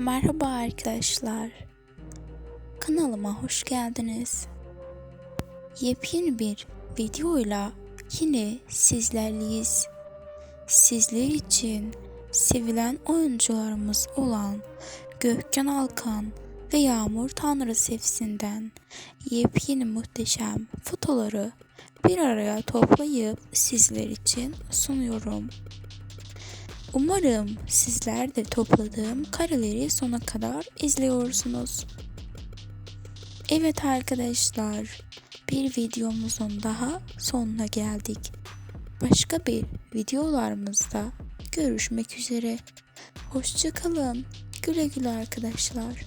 Merhaba arkadaşlar. Kanalıma hoş geldiniz. Yepyeni bir videoyla yine sizlerleyiz. Sizler için sevilen oyuncularımız olan Gökhan Alkan ve Yağmur Tanrı Sevsinden yepyeni muhteşem fotoları bir araya toplayıp sizler için sunuyorum. Umarım sizler de topladığım kareleri sona kadar izliyorsunuz. Evet arkadaşlar, bir videomuzun daha sonuna geldik. Başka bir videolarımızda görüşmek üzere. Hoşçakalın. Güle güle arkadaşlar.